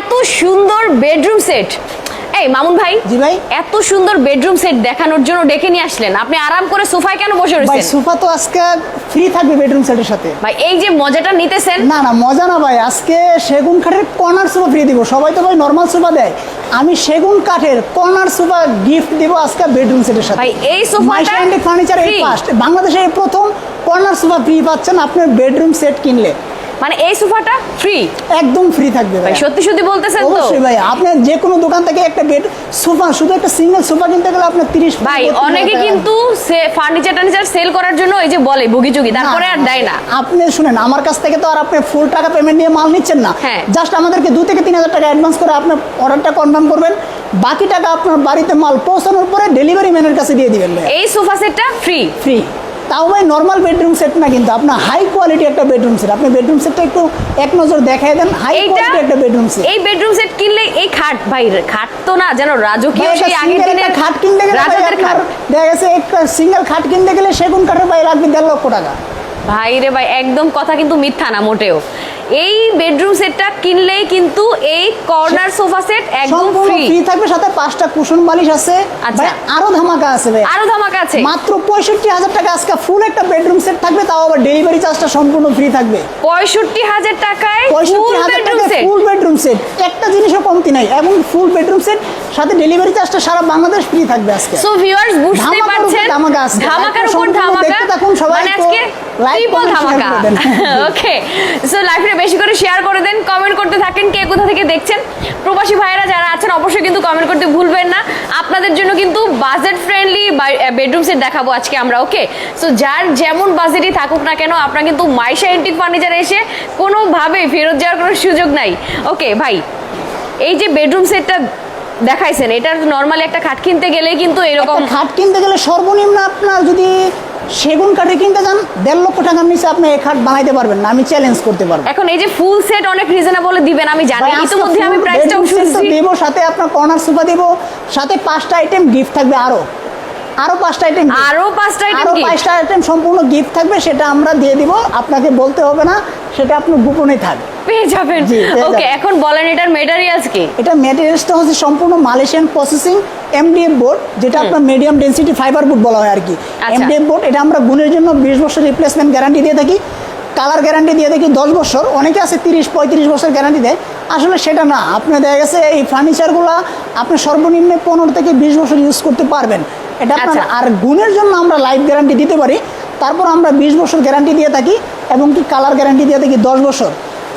এত সুন্দর bedroom set. এই মামুন ভাই জি ভাই। এত সুন্দর বেডরুম সেট দেখানোর জন্য ডেকে নিয়ে আসলেন। আপনি আরাম করে সোফায় কেন বসে ভাই সোফা তো আজকে ফ্রি থাকবে বেডরুম সেটের সাথে। ভাই এই যে মজাটা নিতেছেন? না না মজা না ভাই। আজকে সেগুন কাঠের কর্নার সোফা ফ্রি দিব। সবাই তো ভাই নর্মাল সোফা দেয়। আমি সেগুন কাঠের কর্নার সোফা গিফট দিব আজকে বেডরুম সেটের সাথে। ভাই, এই সোফাটা ফার্নিচার এই? ফার্স্ট বাংলাদেশে এই প্রথম কর্নার সোফা ফ্রি পাচ্ছেন আপনার বেডরুম সেট কিনলে। মানে এই সোফাটা ফ্রি একদম ফ্রি থাকবে ভাই সত্যি সত্যি বলতেছেন তো? অবশ্যই ভাই আপনি যে কোনো দোকান থেকে একটা বেড সোফা শুধু একটা সিঙ্গেল সোফা কিনতে গেলে আপনার তিরিশ ভাই অনেকে কিন্তু সে ফার্নিচার টার্নিচার সেল করার জন্য এই যে বলে ভুগি চুগি তারপরে আর দেয় না। আপনি শুনেন আমার কাছ থেকে তো আর আপনি ফুল টাকা পেমেন্ট নিয়ে মাল নিচ্ছেন না। হ্যাঁ। জাস্ট আমাদেরকে দু থেকে তিন হাজার টাকা অ্যাডভান্স করে আপনার অর্ডারটা কনফার্ম করবেন। বাকি টাকা আপনার বাড়িতে মাল পৌঁছানোর পরে ডেলিভারি ম্যানের কাছে দিয়ে দিবেন এই সোফা সেটটা ফ্রি ফ্রি তাও ভাই নর্মাল বেডরুম সেট না কিন্তু আপনার হাই কোয়ালিটি একটা বেডরুম সেট আপনি বেডরুম সেটটা একটু এক নজর দেখায় দেন হাই কোয়ালিটি একটা বেডরুম সেট এই বেডরুম সেট কিনলে এই খাট ভাই খাট তো না যেন রাজকীয় সেই আগের দিনের খাট কিনতে গেলে রাজাদের খাট। দেখা গেছে একটা সিঙ্গেল খাট কিনতে গেলে সেগুন কাঠের ভাই লাগবে দেড় লক্ষ টাকা। ভাই রে ভাই একদম কথা কিন্তু মিথ্যা না মোটেও। এই বেডরুম সেটটা কিনলেই কিন্তু এই কর্নার সোফা সেট একদম ফ্রি ফ্রি থাকবে সাথে পাঁচটা কুশন বালিশ আছে। আচ্ছা। আরও ধামাকা আছে ভাই। আরও ধামাকা আছে। মাত্র পঁয়ষট্টি হাজার টাকা আজকে ফুল একটা বেডরুম সেট থাকবে তাও আবার ডেলিভারি চার্জটা সম্পূর্ণ ফ্রি থাকবে। পঁয়ষট্টি হাজার টাকায় full bedroom set full bedroom set একটা জিনিসও কমতি নাই এবং ফুল বেডরুম সেট সাথে ডেলিভারি চার্জটা সারা বাংলাদেশ ফ্রি থাকবে আজকে। সো ভিউয়ার্স বুঝতে পারছেন? ধামাকা আজকে। ধামাকার উপর ধামাকা। দেখতে থাকুন সবাই, মানে আজকে ট্রিপল ধামাকা। ওকে সো লাইভটা বেশি করে শেয়ার করে দেন কমেন্ট করতে থাকেন কে কোথা থেকে দেখছেন। প্রবাসী ভাইয়েরা যারা আছেন অবশ্যই কিন্তু কমেন্ট করতে ভুলবেন না। আপনাদের জন্য কিন্তু বাজেট ফ্রেন্ডলি বেডরুম সেট দেখাবো আজকে আমরা ওকে সো যার যেমন বাজেটই থাকুক না কেন আপনার কিন্তু মাইশা এন্টিক ফার্নিচারে এসে কোনোভাবেই ফেরত যাওয়ার কোনো সুযোগ নাই। ওকে ভাই এই যে বেডরুম সেটটা দেখাইছেন এটা নর্মালি একটা খাট কিনতে গেলে কিন্তু এরকম খাট কিনতে গেলে সর্বনিম্ন আপনার যদি সেগুন কাঠে কিনতে যান দেড় লক্ষ টাকার নিচে আপনি এই খাট বানাইতে পারবেন না আমি চ্যালেঞ্জ করতে পারব। এখন এই যে ফুল সেট অনেক রিজনেবল দিবেন আমি জানি ইতিমধ্যে আমি প্রাইসটাও শুনছি দিব সাথে আপনার কর্নার সোফা দিব সাথে পাঁচটা আইটেম গিফট থাকবে আরও। আরও পাঁচটা আইটেম আরও পাঁচটা আইটেম আরও পাঁচটা আইটেম সম্পূর্ণ গিফট থাকবে সেটা আমরা দিয়ে দিব আপনাকে বলতে হবে না সেটা আপনার গোপনে থাকবে পেয়ে যাবেন। ওকে এখন বলেন এটার মেটারিয়ালস কি? এটা ম্যাটেরিয়ালসটা হচ্ছে সম্পূর্ণ মালয়েশিয়ান প্রসেসিং এমডিএফ বোর্ড যেটা আপনার মিডিয়াম ডেন্সিটি ফাইবার বোর্ড বলা হয় আর কি। আচ্ছা। এমডিএফ বোর্ড এটা আমরা গুণের জন্য বিশ বছর রিপ্লেসমেন্ট গ্যারান্টি দিয়ে থাকি। কালার গ্যারান্টি দিয়ে থাকি দশ বছর। অনেকে আছে তিরিশ পঁয়ত্রিশ বছর গ্যারান্টি দেয়। আসলে সেটা না। আপনি দেখা গেছে এই ফার্নিচারগুলো আপনি সর্বনিম্ন পনেরো থেকে বিশ বছর ইউজ করতে পারবেন। এটা আপনার আচ্ছা। আর গুণের জন্য আমরা লাইফ গ্যারান্টি দিতে পারি। তারপর আমরা বিশ বছর গ্যারান্টি দিয়ে থাকি এবং কি কালার গ্যারান্টি দিয়ে থাকি দশ বছর।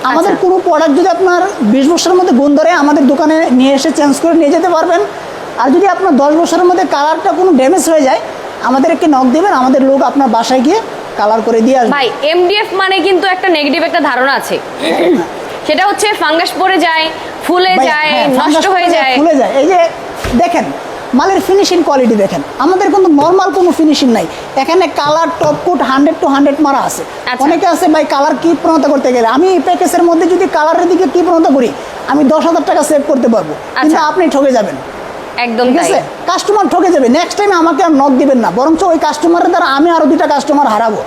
আমাদের আচ্ছা। কোনো প্রোডাক্ট যদি আপনার বিশ বছরের মধ্যে গুণ ধরে আমাদের দোকানে নিয়ে এসে চেঞ্জ করে নিয়ে যেতে পারবেন। আর যদি আপনার দশ বছরের মধ্যে কালারটা কোনো ড্যামেজ হয়ে যায় আমাদেরকে নক দেবেন আমাদের লোক আপনার বাসায় গিয়ে কালার করে দিয়ে আসবে। ভাই এমডিএফ মানে কিন্তু একটা নেগেটিভ একটা ধারণা আছে। সেটা হচ্ছে ফাঙ্গাস পড়ে যায় ফুলে যায় হ্যাঁ, নষ্ট হয়ে যায়। ফুলে যায়। এই যে দেখেন মালের ফিনিশিং কোয়ালিটি দেখেন। আমাদের কিন্তু নর্মাল কোনো ফিনিশিং নাই। এখানে colour top coat hundred two hundred মারা আছে। আচ্ছা। অনেকে আছে ভাই কালার কি প্রণতা করতে গেলে? আমি এই প্যাকেজের মধ্যে যদি কালারের দিকে কি প্রণতা করি আমি দশ হাজার টাকা সেভ করতে পারব। কিন্তু আচ্ছা। আপনি ঠকে যাবেন। একদম ঠিক আছে? কাস্টমার ঠকে যাবে। নেক্সট টাইম আমাকে আর নক দিবেন না। বরঞ্চ ওই কাস্টমারের দ্বারা আমি আরও দুইটা কাস্টমার হারাবো।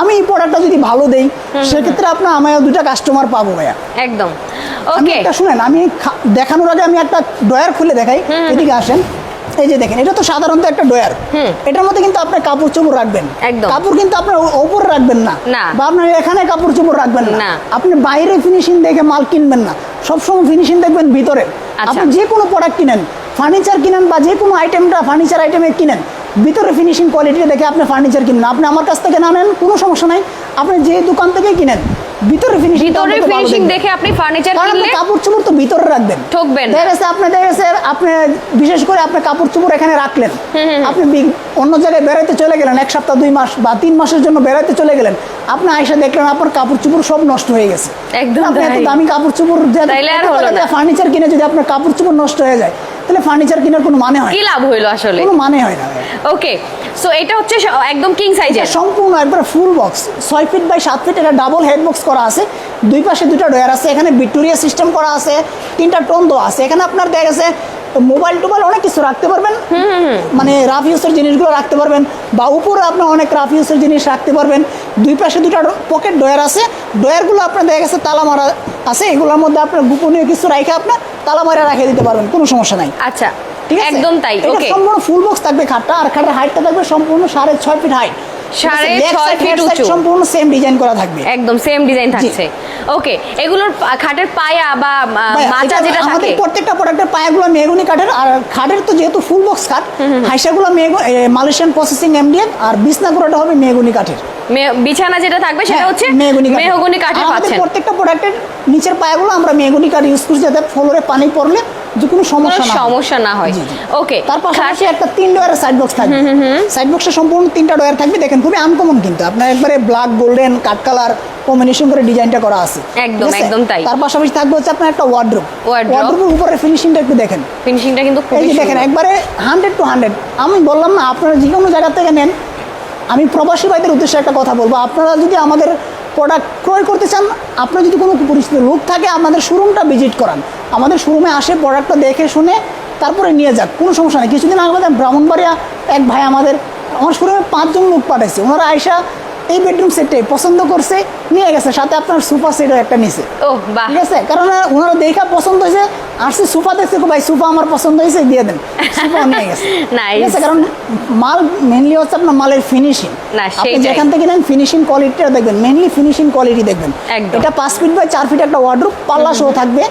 আমি এই প্রোডাক্টটা যদি ভালো দেই সেক্ষেত্রে আপনার আমি দুইটা কাস্টমার পাবো ভাইয়া। একদম। ওকে শুনেন আমি দেখানোর আগে আমি একটা ডয়ার খুলে দেখাই। এদিকে আসেন। এই যে দেখেন এটা তো সাধারণত একটা ডয়ার এটার মধ্যে কিন্তু আপনি কাপড় চোপড় রাখবেন। কাপড় কিন্তু আপনার ওপরে রাখবেন না। বা আপনার এখানে কাপড় চোপড় রাখবেন না। না। আপনি বাইরে ফিনিশিং দেখে মাল কিনবেন না। সবসময় ফিনিশিং দেখবেন ভিতরে। আচ্ছা। আপনি যে কোনো প্রোডাক্ট কিনেন ফার্নিচার কিনেন বা যে কোনো আইটেমটা ফার্নিচার আইটেমে কিনেন ভিতরে ফিনিশিং কোয়ালিটি দেখে আপনি ফার্নিচার কিনেন আপনি আমার কাছ থেকে না নেন কোনো সমস্যা নাই। আপনি যে দোকান থেকে কিনেন ভিতরে ফিনিশিং ভিতরে ফিনিশিং দেখে আপনি ফার্নিচার কিনলে কাপড় চোপড় তো ভিতরে রাখবেন। ঠকবেন। দেখা আপনি দেখা আপনি বিশেষ করে আপনি কাপড় চোপড় এখানে রাখলেন। আপনি অন্য জায়গায় বেড়াইতে চলে গেলেন এক সপ্তাহ দুই মাস বা তিন মাসের জন্য বেড়াইতে চলে গেলেন আপনি আইসা দেখলেন আপনার কাপড় চোপড় সব নষ্ট হয়ে গেছে। একদম আপনি এত দামি কাপড় চোপড়। ফার্নিচার কিনে যদি আপনার কাপড় চোপড় নষ্ট হয়ে যায় তাহলে ফার্নিচার কেনার কোনো মানে হয় কি লাভ হইল আসলে? কোনো মানে হয় না। ওকে সো এটা হচ্ছে একদম কিং সাইজের সম্পূর্ণ একবার ফুল বক্স ছয় ফিট বাই সাত ফিট এটা ডাবল হেড বক্স করা আছে। দুই পাশে দুটো ডয়ার আছে এখানে ভিক্টোরিয়া সিস্টেম করা আছে তিনটা টোন দেওয়া আছে। এখানে আপনার দেখা গেছে মোবাইল টোবাইল অনেক কিছু রাখতে পারবেন। মানে রাফ ইউজের জিনিসগুলো রাখতে পারবেন। বা উপরে আপনার অনেক রাফ ইউজের জিনিস রাখতে পারবেন। দুই পাশে দুটো পকেট ডয়ার আছে। ডয়ারগুলো আপনার দেখা গেছে তালা মারা আছে। এগুলোর মধ্যে আপনার গোপনীয় কিছু রাখে আপনার তালা মারা রেখে দিতে পারবেন। কোনো সমস্যা নাই। আচ্ছা ঠিক আছে? একদম তাই। সম্পূর্ণ ফুল বক্স থাকবে খাটটা। আর খাটের হাইটটা থাকবে সম্পূর্ণ সাড়ে ছয় ফিট হাইট সাড়ে ছয় feet উঁচু। সম্পূর্ণ সেম ডিজাইন করা থাকবে। একদম সেম ডিজাইন থাকছে। ওকে এগুলোর খাটের পায়া বা মাচা এটা যেটা আমাদের প্রত্যেকটা প্রোডাক্টের পায়াগুলো মেহগুনি কাঠের আর খাটের তো যেহেতু ফুল বক্স খাট হাইসাগুলো মালয়েশিয়ান প্রসেসিং এমডিএফ আর বিছনাগুলোটা হবে মেহগুনি কাঠের। বিছানা যেটা থাকবে সেটা হ্যাঁ, হচ্ছে কাঠের। মেহগনি কাঠের পাচ্ছেন। প্রত্যেকটা প্রোডাক্টের নিচের পায়াগুলো আমরা মেহগুনি কাঠ ইউজ করছি যাতে ফ্লোরে পানি পড়লে যে কোনো সমস্যা না সমস্যা না হয়। ওকে তার পাশাপাশি একটা তিন ডয়ারের সাইড বক্স থাকবে। সাইড বক্সে সম্পূর্ণ তিনটা ডয়ার থাকবে। দেখেন খুবই আনকমন কিন্তু। আপনার একবারে ব্ল্যাক গোল্ডেন কাঠ কালার কম্বিনেশন করে ডিজাইনটা করা আছে। একদম, একদম তাই। তার পাশাপাশি থাকবে হচ্ছে আপনার একটা ওয়ার্ড্রোপ। ওয়ার্ড্রোপের উপরে ফিনিশিংটা একটু দেখেন। ফিনিশিংটা কিন্তু খুবই দেখেন একবারে হান্ড্রেড টু হান্ড্রেড আমি বললাম না আপনারা যে কোনো জায়গা থেকে নেন। আমি প্রবাসী ভাইদের উদ্দেশ্যে একটা কথা বলব। আপনারা যদি আমাদের প্রোডাক্ট ক্রয় করতে চান আপনার যদি কোনো পরিচিত লোক থাকে আমাদের শোরুমটা ভিজিট করান। আমাদের শোরুমে আসে প্রোডাক্টটা দেখে শুনে তারপরে নিয়ে যাক কোনো সমস্যা নেই। কিছুদিন আগে আমাদের ব্রাহ্মণবাড়িয়া এক ভাই আমাদের আমার শোরুমে পাঁচজন লোক পাঠাইছে। ওনারা আয়সা এই বেডরুম সেটটাই পছন্দ করছে নিয়ে গেছে সাথে আপনার সুপার সেটও একটা নিছে। ঠিক আছে? কারণ ওনারা দেখা পছন্দ হয়েছে আসছে সোফা দেখছে ভাই সোফা আমার পছন্দ হয়েছে দিয়ে দেন। সোফা নিয়ে গেছে। ঠিক আছে? কারণ মাল মেনলি হচ্ছে আপনার মালের ফিনিশিং আপনি যেখান থেকে নেন ফিনিশিং কোয়ালিটিটা দেখবেন মেনলি ফিনিশিং কোয়ালিটি দেখবেন। এটা পাঁচ ফিট বাই চার ফিট একটা ওয়ার্ডরোব পাল্লা শো থাকবে।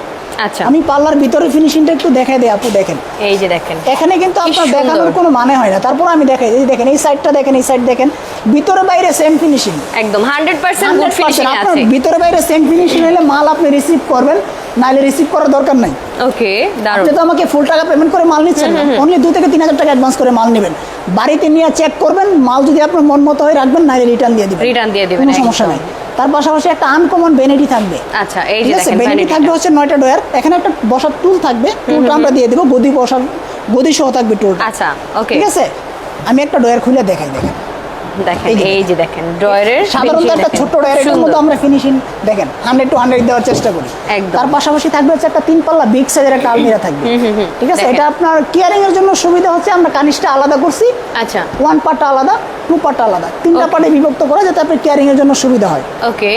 আচ্ছা। আমি পাল্লার ভিতরে ফিনিশিংটা একটু দেখাই দেয় আপু দেখেন। এই যে দেখেন। এখানে কিন্তু আপনার দেখানোর কোনো মানে হয় না। তারপর আমি দেখাই এই দেখেন এই সাইডটা দেখেন এই সাইড দেখেন। ভিতরে বাইরে সেম ফিনিশিং একদম হান্ড্রেড পার্সেন্ট গুড ফিনিশিং আপনার আছে। ভিতরে বাইরে সেম ফিনিশিং হলে মাল আপনি রিসিভ করবেন নাহলে রিসিভ করার দরকার নাই। ওকে দারুণ। আপনি তো আমাকে ফুল টাকা পেমেন্ট করে মাল নিচ্ছেন অনলি দু থেকে তিন হাজার টাকা অ্যাডভান্স করে মাল নেবেন। বাড়িতে নিয়ে চেক করবেন মাল যদি আপনার মন মতো হয় রাখবেন নাহলে রিটার্ন দিয়ে দিবেন। Return দিয়ে দিবেন, কোনো সমস্যা। নাই। তার পাশাপাশি একটা আনকমন বেনেডি থাকবে। আচ্ছা এই যে দেখেন বেনেটি থাকবে হচ্ছে নয়টা ডয়ার এখানে একটা বসার টুল থাকবে। টুলটা আমরা দিয়ে দেবো গদি বসার গদি সহ থাকবে টুল আচ্ছা ওকে ঠিক আছে? আমি একটা ডয়ার খুলে দেখাই দেখেন। দেখেন এই যে দেখেন ড্রয়ারের সাধারণত একটা ছোট্ট ডয়ারের মধ্যে আমরা ফিনিশিং দেখেন হান্ড্রেড টু হান্ড্রেড দেওয়ার চেষ্টা করি। তার পাশাপাশি থাকবে হচ্ছে একটা তিন পাল্লা বিগ সাইজের একটা আলমিরা থাকবে। ঠিক আছে? এটা আপনার কেয়ারিং এর জন্য সুবিধা হচ্ছে আমরা কানিসটা আলাদা করছি। আচ্ছা। ওয়ান আলাদা টু আলাদা। তিনটা পার্টে বিভক্ত করা যাতে আপনার কেয়ারিং এর জন্য সুবিধা হয়। ওকে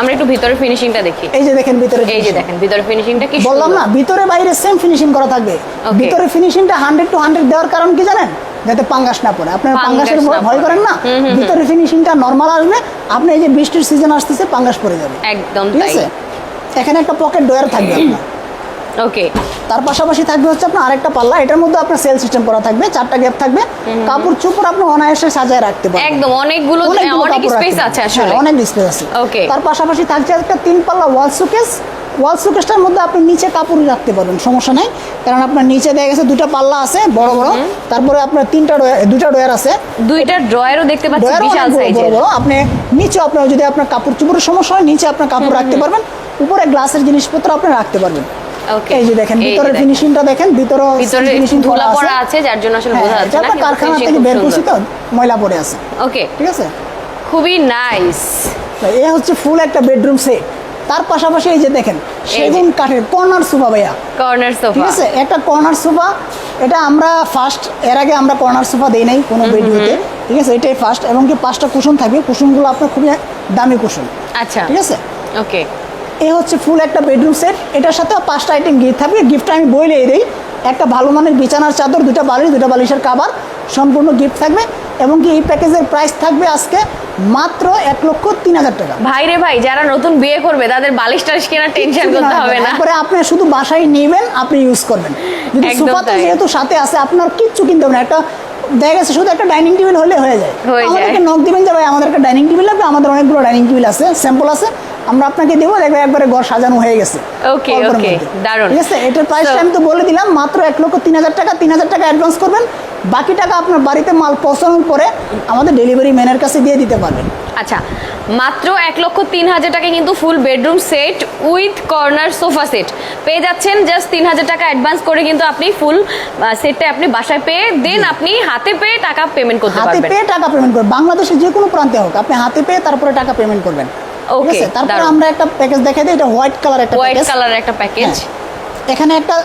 আমরা একটু ভিতরে ফিনিশিংটা দেখি। এই যে দেখেন ভিতরে এই যে দেখেন ভিতরে ফিনিশিংটা কি বললাম না ভিতরে বাইরে সেম ফিনিশিং করা থাকবে. ভিতরে ফিনিশিংটা হান্ড্রেড টু হান্ড্রেড দেওয়ার কারণ কি জানেন? যাতে পাঙ্গাস না পড়ে। আপনার পাঙ্গাসের ভয়- করেন না? ভিতরে ফিনিশিংটা নর্মাল আসবে আপনি এই যে বৃষ্টির সিজন আসতেছে পাঙ্গাস পড়ে যাবে। একদম ঠিক আছে? এখানে একটা পকেট ডয়ার থাকবে আপনার। ওকে। তার পাশাপাশি থাকবে হচ্ছে আপনার আরেকটা পাল্লা এটার মধ্যে আপনার সেল সিস্টেম করা থাকবে চারটা গ্যাপ থাকবে। কাপড় চুপড় আপনি অনায়াসে সাজায় রাখতে পারবেন। একদম অনেকগুলো অনেক স্পেস আছে আসলে। হ্যাঁ, অনেক স্পেস আছে। Okay. তার পাশাপাশি থাকছে একটা তিন পাল্লা ওয়াল সুকেস ওয়াল সুকেসটার মধ্যে আপনি নিচে কাপড় রাখতে পারবেন সমস্যা নাই। কারণ আপনার নিচে দেখা গেছে দুটো পাল্লা আছে বড় বড়। তারপরে আপনার তিনটা দুটা ড্রয়ার আছে। দুইটা ড্রয়ারও দেখতে পাচ্ছি ডয়ার বিশাল সাইজের বড় আপনি নিচে আপনার যদি আপনার কাপড় চুপড়ের সমস্যা হয় নিচে আপনার কাপড় রাখতে পারবেন। উপরে গ্লাসের জিনিসপত্র আপনি রাখতে পারবেন। ওকে এই যে দেখেন ভিতরের ফিনিশিংটা দেখেন ভিতরে ফিনিশিং ধুলা পড়া আছে যার জন্য আসলে বোঝা যাচ্ছে না হ্যাঁ, কারখানা থেকে বের করছি তো ময়লা পড়ে আছে। ওকে ঠিক আছে? খুবই নাইস এ হচ্ছে ফুল একটা বেডরুম সেট তার পাশাপাশি এই যে দেখেন সেগুন কাঠের কর্নার সোফা ভাইয়া। কর্নার সোফা ঠিক আছে? একটা কর্নার সোফা এটা আমরা ফার্স্ট এর আগে আমরা কর্নার সোফা দেই নাই কোনো ভিডিওতে ঠিক আছে? এটাই ফার্স্ট এবং কি পাঁচটা কুশন থাকবে। কুশনগুলো আপনার খুবই দামি কুশন আচ্ছা। ঠিক আছে? ওকে এ হচ্ছে ফুল একটা বেডরুম সেট এটার সাথে পাঁচটা আইটেম গিফট থাকবে। গিফট আমি বইলে দিই। একটা ভালো মানের বিছানার চাদর দুটা বালিশ দুটা বালিশের কাবার সম্পূর্ণ গিফট থাকবে। এবং কি এই প্যাকেজের প্রাইস থাকবে আজকে মাত্র এক লক্ষ তিন হাজার টাকা। ভাই রে ভাই যারা নতুন বিয়ে করবে তাদের বালিশ টালিশ কেনার টেনশন করতে হবে না। তারপরে আপনি শুধু বাসায় নেবেন আপনি ইউজ করবেন। যদি একদম সোফা তো তাই। যেহেতু সাথে আছে আপনার কিচ্ছু কিনতে হবে না। একটা দেখা গেছে শুধু একটা ডাইনিং টেবিল হলে হয়ে যায়। আমাদেরকে নক দিবেন যে ভাই আমাদের একটা ডাইনিং টেবিল লাগবে আমাদের অনেকগুলো ডাইনিং টেবিল আছে স্যাম্পল আছে। আমরা আপনাকে দেবো দেখবে একবারে ঘর সাজানো হয়ে গেছে। Okay, মধ্যে। দারুণ। ঠিক আছে? এটার প্রাইসটা আমি তো বলে দিলাম মাত্র এক লক্ষ তিন হাজার টাকা তিন হাজার টাকা অ্যাডভান্স করবেন। বাকি টাকা আপনার বাড়িতে মাল পৌঁছানোর পরে আমাদের ডেলিভারি ম্যানের কাছে দিয়ে দিতে পারবেন। আচ্ছা মাত্র এক লক্ষ তিন হাজার টাকা কিন্তু full bedroom set with corner sofa set পেয়ে যাচ্ছেন জাস্ট তিন হাজার টাকা অ্যাডভান্স করে কিন্তু আপনি ফুল সেটটা আপনি বাসায় পেয়ে দেন আপনি হাতে পেয়ে টাকা পেমেন্ট করতে হাতে পেয়ে টাকা পেমেন্ট করবেন। বাংলাদেশের যে কোনো প্রান্তে হোক আপনি হাতে পেয়ে তারপরে টাকা পেমেন্ট করবেন। ওকে আছে? আমরা একটা প্যাকেজ দেখাই দিই এটা হোয়াইট কালার একটা হোয়াইট কালারের একটা প্যাকেজ এখানে একটা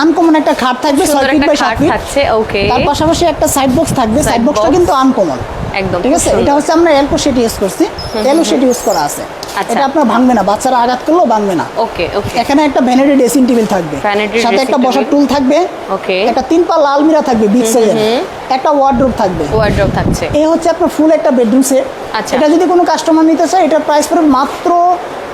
আনকমন একটা খাট থাকবে ছয় ফিট বাই সাত খাট ফিট থাকছে ওকে তার পাশাপাশি একটা সাইড বক্স থাকবে সাইড বক্সটা কিন্তু আনকমন একদম ঠিক আছে? এটা হচ্ছে আমরা এলকো সেট ইউজ করছি। এলকো সেট ইউজ করা আছে। এটা আপনার ভাঙবে না বাচ্চারা আঘাত করলেও ভাঙবে না। ওকে ওকে। এখানে একটা ভ্যানিটি ড্রেসিং টেবিল থাকবে। সাথে একটা বসার টুল থাকবে। Okay. একটা তিন পাল্লা আলমিরা থাকবে বিগ সাইজের একটা ওয়ার্ড্রোব থাকবে। থাকছে। এই হচ্ছে আপনার ফুল একটা বেডরুম সেট আচ্ছা। এটা যদি কোনো কাস্টমার নিতে চায় এটার প্রাইস পড়বে মাত্র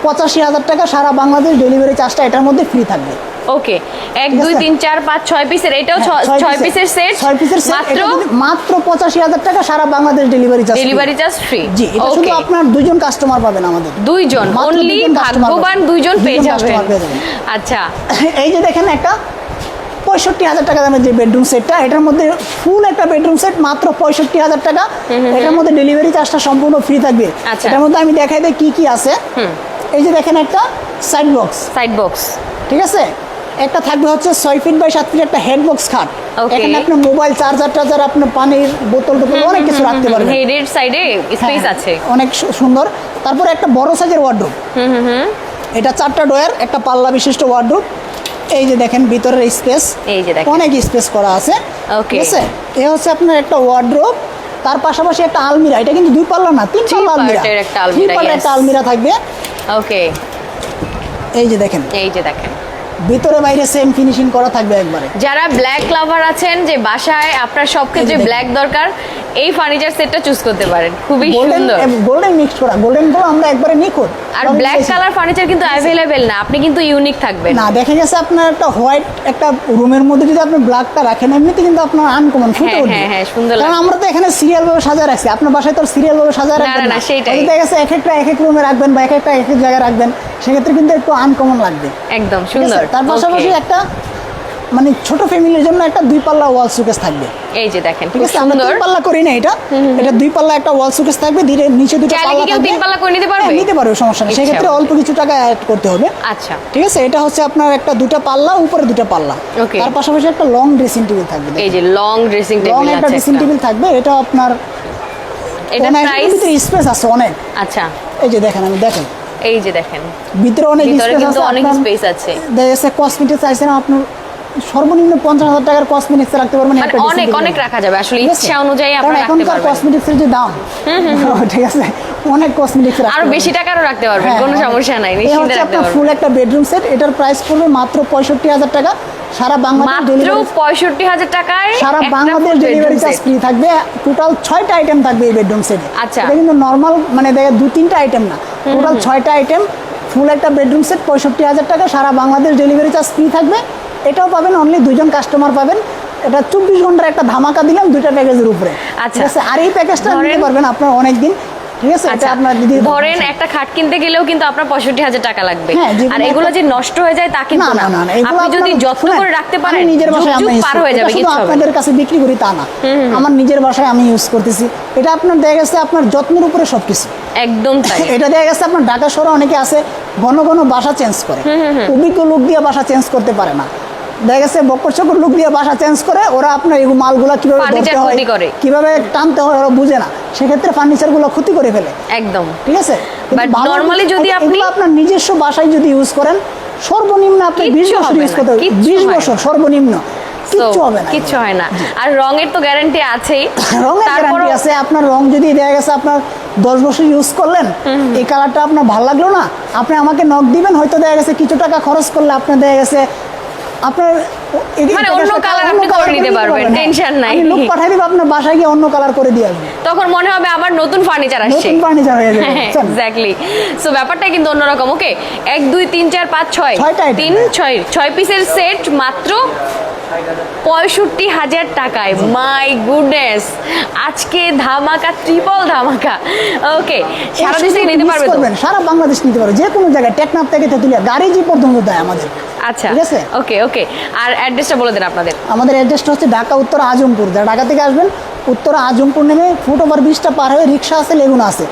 পঁচাশি হাজার টাকা। সারা বাংলাদেশ ডেলিভারি চার্জটা এটার মধ্যে ফ্রি থাকবে। ওকে। এক দুই তিন চার পাঁচ ছয় পিসের এটাও হ্যাঁ, ছয় পিসের সেট ছয় পিসের মাত্র মাত্র পঁচাশি হাজার টাকা সারা Bangladesh delivery charge delivery charge free জি এটা শুধু আপনার দুজন কাস্টমার পাবেন আমাদের। দুইজন অনলি ভাগ্যবান দুইজন পেয়ে যাবেন। আচ্ছা। এই যে দেখেন একটা পঁয়ষট্টি হাজার টাকা দামের যে বেডরুম সেটটা এটার মধ্যে ফুল একটা বেডরুম সেট মাত্র পঁয়ষট্টি হাজার টাকা। এটার মধ্যে ডেলিভারি চার্জটা সম্পূর্ণ ফ্রি থাকবে। আচ্ছা। এটার মধ্যে আমি দেখাই দিই কি কি আছে। এই যে দেখেন একটা সাইড বক্স সাইড বক্স ঠিক আছে? একটা থাকবে হচ্ছে ছয় ফিট বাই সাত ফিট একটা হেড বক্স খাট এখানে আপনার মোবাইল চার্জার টার্জার আপনার পানির বোতল টোতল অনেক কিছু রাখতে পারবেন। হেডের সাইডে স্পেস হ্যাঁ, আছে। অনেক সুন্দর। তারপরে একটা বড় সাইজের ওয়ার্ডরোব এটা চারটা ডয়ার একটা পাল্লা বিশিষ্ট ওয়ার্ডরোব এই যে দেখেন ভিতরের স্পেস এই যে দেখেন। অনেক স্পেস করা আছে. ঠিক আছে? এ হচ্ছে আপনার একটা ওয়ার্ডরোব তার পাশাপাশি একটা আলমিরা। এটা কিন্তু দুই পাল্লা না তিন পাল্লা আলমিরা। একটা আলমিরা, একটা আলমিরা থাকবে। ওকে এই যে দেখেন। এই যে দেখেন। ভিতরে বাইরে সেম ফিনিশিং করা থাকবে একবারে। যারা ব্ল্যাক লাভার আছেন যে বাসায় আপনার সব ক্ষেত্রে যে ব্ল্যাক দরকার। এই ফার্নিচার সেটটা চুজ করতে পারেন। খুবই সুন্দর। গোল্ডেন মিক্স করা গোল্ডেন তো আমরা একবারে নিখুঁত। আর ব্ল্যাক কালার ফার্নিচার কিন্তু অ্যাভেলেবেল না আপনি কিন্তু ইউনিক থাকবেন। না দেখা গেছে আপনার একটা হোয়াইট একটা রুমের মধ্যে যদি আপনি ব্ল্যাকটা রাখেন এমনিতে কিন্তু আপনার আনকমন ফুটে হ্যাঁ, উঠবে। হ্যাঁ, হ্যাঁ, সুন্দর কারণ আমরা তো এখানে সিরিয়াল ভাবে সাজায় রাখছি। আপনার বাসায় তো সিরিয়াল ভাবে সাজায় না, রাখবেন না, না। হয়তো দেখা গেছে এক একটা এক এক রুমে রাখবেন বা এক একটা এক এক জায়গায় রাখবেন। সেক্ষেত্রে কিন্তু একটু আনকমন লাগবে। একদম সুন্দর। তার পাশাপাশি একটা মানে ছোট ফ্যামিলির জন্য একটা দুই পাল্লা ওয়াল সুকেস থাকবে। এই যে দেখেন ঠিক আছে আমরা তিন পাল্লা করি না এটা। এটা দুই পাল্লা একটা ওয়াল সুকেস থাকবে ধীরে নিচে দুটো পাল্লা থাকবে তিন পাল্লা করে নিতে পারবে? হ্যাঁ, নিতে পারবে সমস্যা নেই। সেক্ষেত্রে অল্প কিছু টাকা অ্যাড করতে হবে। আচ্ছা। ঠিক আছে এটা হচ্ছে আপনার একটা দুটো পাল্লা উপরে দুটো পাল্লা. তার পাশাপাশি একটা লং ড্রেসিং টেবিল থাকবে এই যে লং ড্রেসিং লং টেবিল একটা আছে ড্রেসিং একটা। টেবিল থাকবে এটা আপনার এটা প্রাইস স্পেস আছে অনেক। আচ্ছা। এই যে দেখেন আমি দেখেন। এই যে দেখেন। ভিতরে অনেক স্পেস আছে অনেক স্পেস আছে। দেখা যাচ্ছে কসমেটিক্স চাইছেন আপনার সর্বনিম্ন পঞ্চাশ হাজার টাকার কসমেটিক্স রাখতে পারবেন অনেক অনেক রাখা যাবে। আসলে ইচ্ছা অনুযায়ী আপনারা এখনকার কসমেটিক্সের যে দাম ঠিক আছে? অনেক কসমেটিক্স আরও বেশি টাকারও রাখতে পারবেন কোনো সমস্যা নাই নিশ্চিন্তে রাখতে পারবেন। ফুল একটা বেডরুম সেট এটার প্রাইস পড়বে মাত্র পঁয়ষট্টি হাজার টাকা। সারা বাংলাদেশ ডেলিভারি টাকায় সারা বাংলাদেশ ডেলিভারি চার্জ ফ্রি থাকবে। টোটাল ছয়টা আইটেম থাকবে এই বেডরুম সেটে আচ্ছা। এটা কিন্তু নর্মাল মানে দেখে দু তিনটা আইটেম না। টোটাল ছয়টা আইটেম ফুল একটা বেডরুম সেট পঁয়ষট্টি হাজার টাকা। সারা বাংলাদেশ ডেলিভারি চার্জ ফ্রি থাকবে। এটাও পাবেন অনলি দুজন কাস্টমার পাবেন। এটা চব্বিশ ঘণ্টার একটা ধামাকা দিলাম দুইটা প্যাকেজের উপরে। আচ্ছা। আর এই প্যাকেজটা নিতে পারবেন আপনার অনেক দিন। ঠিক আছে? এটা আচ্ছা। আপনার দিদি ধরেন একটা খাট কিনতে গেলেও কিন্তু আপনার পঁয়ষট্টি হাজার টাকা লাগবে। হ্যাঁ, আর এগুলো যে নষ্ট হয়ে যায় তা কিন্তু না না। না না, এগুলো আপনি যদি যত্ন করে রাখতে পারেন নিজের বাসায় যুগ পার হয়ে যাবে কিছু আপনাদের কাছে বিক্রি করি তা না। আমার নিজের বাসায় আমি ইউজ করতেছি। এটা আপনার দেখা গেছে আপনার যত্নের উপরে সবকিছু। একদম তাই। এটা দেখা গেছে আপনার ঢাকা শহরে অনেকে আছে ঘন ঘন বাসা চেঞ্জ করে। অভিজ্ঞ লোক দিয়ে বাসা চেঞ্জ করতে পারে না। দেখা গেছে বকর চকর লোক দিয়ে বাসা চেঞ্জ করে ওরা আপনার এই মালগুলা কীভাবে ধরতে হয় কীভাবে টানতে হয় ওরা বুঝে না। সেক্ষেত্রে ফার্নিচারগুলো ক্ষতি করে ফেলে। একদম। ঠিক আছে? normally যদি আপনি- আপনার নিজস্ব বাসায় যদি ইউজ করেন সর্বনিম্ন আপনি বিশ বছর ইউজ করতে হবে। বিশ বছর সর্বনিম্ন। কিচ্ছু হবে না। কিচ্ছু হয় না। আর রঙের তো গ্যারান্টি আছেই। রঙের গ্যারান্টি আছে। আপনার রং যদি গেছে আপনার দশ বছর ইউজ করলেন এই কালারটা আপনার ভালো লাগল না আপনি আমাকে নক দিবেন হয়তো দেখা গেছে কিছু টাকা খরচ করলে আপনার দেখা গেছে আপনার মানে অন্য অন্য আপনি করে নিতে পারবেন, tension নাই। আমি লোক পাঠাই দিব আপনার বাসায় গিয়ে অন্য কালার করে দিয়ে আসবে। তখন মনে হবে আবার নতুন ফার্নিচার আসছে। নতুন ফার্নিচার হয়ে যাবে। এক্স্যাক্টলি সো ব্যাপারটা কিন্তু অন্যরকম ওকে এক দুই তিন চার পাঁচ ছয়। ছয়টা item। তিন ছয়। ছয় পিসের সেট মাত্র পঁয়ষট্টি হাজার টাকায়। মাই গুডনেস আজকে ধামাকা ট্রিপল ধামাকা। ওকে সারা দেশ নিতে Miss পারবে তো? সারা বাংলাদেশ নিতে পারবে। যে কোনো জায়গায় টেকনাফ থেকে তেতুলিয়া গাড়ি যে পর্যন্ত দেয় আমাদের। আচ্ছা ঠিক আছে? ওকে ওকে। আর অ্যাড্রেসটা বলে দেন আপনাদের। আমাদের অ্যাড্রেসটা হচ্ছে ঢাকা উত্তর আজমপুর। যারা ঢাকা থেকে আসবেন উত্তর আজমপুর নেমে ফুট ওভার ব্রিজটা পার হয়ে রিক্সা আছে লেগুন আছে।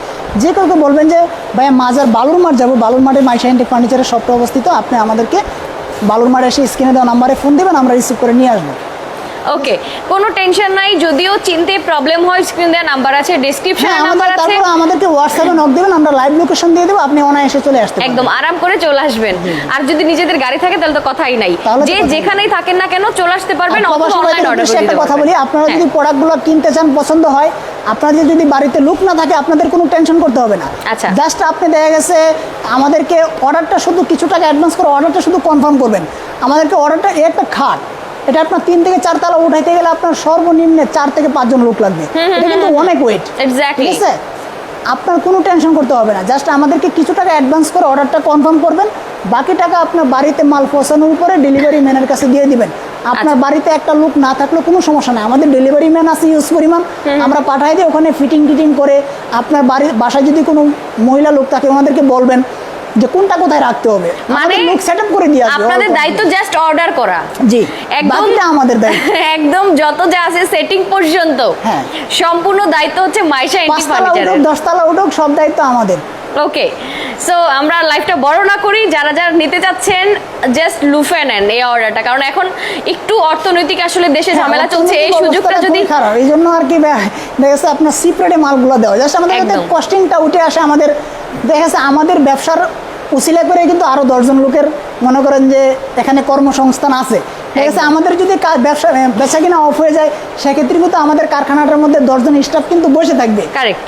যে কাউকে বলবেন যে ভাই মাজার বালুর মাঠ যাব। বালুর মাঠে মাইশা ইন্টেক ফার্নিচারের শপটা অবস্থিত। আপনি আমাদেরকে বালুর মাঠে এসে স্ক্রিনে দেওয়া নাম্বারে ফোন দেবেন আমরা রিসিভ করে নিয়ে আসব। ওকে কোনো টেনশন নাই যদিও চিনতে প্রবলেম হয় স্ক্রিন দেওয়া নাম্বার আছে হ্যাঁ ডেসক্রিপশনে নাম্বার আছে। তারপর আমাদেরকে হোয়াটসঅ্যাপে নক দেবেন আমরা লাইভ লোকেশন দিয়ে দেবো আপনি অনায়াসে চলে আসতে একদম আরাম করে চলে আসবেন। আর যদি নিজেদের গাড়ি থাকে তাহলে তো কথাই নাই। যে যেখানেই থাকেন না কেন চলে আসতে পারবেন অথবা অনলাইন অর্ডার করে একটা কথা বলি আপনারা হ্যাঁ। যদি প্রোডাক্টগুলো কিনতে চান পছন্দ হয় আপনাদের যদি বাড়িতে লুক না থাকে আপনাদের কোনো টেনশন করতে হবে না। আচ্ছা। জাস্ট আপনি দেখা গেছে আমাদেরকে অর্ডারটা শুধু কিছু টাকা অ্যাডভান্স করে অর্ডারটা শুধু কনফার্ম করবেন। আমাদেরকে অর্ডারটা একটা খাট। এটা আপনার তিন থেকে চার তালা উঠাইতে গেলে আপনার সর্বনিম্নে চার থেকে পাঁচজন লোক লাগবে। এটা কিন্তু অনেক ওয়েট ঠিক আছে? আপনার কোনো টেনশন করতে হবে না। জাস্ট আমাদেরকে কিছু টাকা অ্যাডভান্স করে অর্ডারটা কনফার্ম করবেন। বাকি টাকা আপনার বাড়িতে মাল পৌঁছানোর উপরে ডেলিভারি ম্যানের কাছে দিয়ে দিবেন। আপনার আচ্ছা। বাড়িতে একটা লোক না থাকলে কোনো সমস্যা নাই। আমাদের ডেলিভারি ম্যান আছে ইউজ পরিমাণ। আমরা পাঠাই দিই ওখানে ফিটিং টিটিং করে আপনার বাড়ির বাসায় যদি কোনো মহিলা লোক থাকে ওনাদেরকে বলবেন যে কোনটা কোথায় রাখতে হবে? মানে লোক সেট আপ করে দিয়ে আসবে আপনাদের দায়িত্ব জাস্ট অর্ডার করা। জি একদম- আমাদের দায়িত্ব। একদম যত যা আছে সেটিং পর্যন্ত। হ্যাঁ। সম্পূর্ণ দায়িত্ব হচ্ছে মাইশা এন্টি ফার্নিচারের দশতলা উঠুক সব দায়িত্ব আমাদের। ওকে। সো আমরা লাইফটা বড় না করি যারা যারা নিতে চাচ্ছেন জাস্ট লুফে নেন এই অর্ডারটা কারণ এখন একটু অর্থনৈতিক আসলে দেশে ঝামেলা চলছে এই সুযোগটা যদি খারাপ। এই জন্য আর কি দেখা গেছে আপনার সিপ্রেটে মালগুলো দেওয়া জাস্ট আমাদের। কস্টিংটা উঠে আসে আমাদের দেখা আমাদের ব্যবসার উচিলা করে কিন্তু আরও দশজন লোকের মনে করেন যে এখানে কর্মসংস্থান আছে। ঠিক আছে আমাদের যদি ব্যবসা বেচা কিনা অফ হয়ে যায় সেক্ষেত্রে কিন্তু আমাদের কারখানাটার মধ্যে দশজন স্টাফ কিন্তু বসে থাকবে।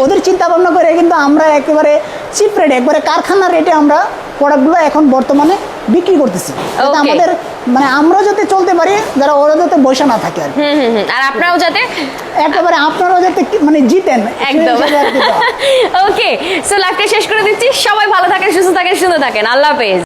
ওদের চিন্তা ভাবনা করে কিন্তু আমরা একেবারে চিপ রেটে একবারে কারখানার রেটে আমরা প্রোডাক্টগুলো এখন বর্তমানে বিক্রি করতেছি। আমাদের মানে আমরা যাতে চলতে পারি যারা ওরা যাতে বসে না থাকে আর। আর আপনারাও যাতে একেবারে আপনারাও যাতে মানে জিতেন। একদম। ওকে সো শেষ করে দিচ্ছি। সবাই ভালো থাকেন সুস্থ থাকেন সুন্দর থাকেন। আল্লাহ হাফেজ।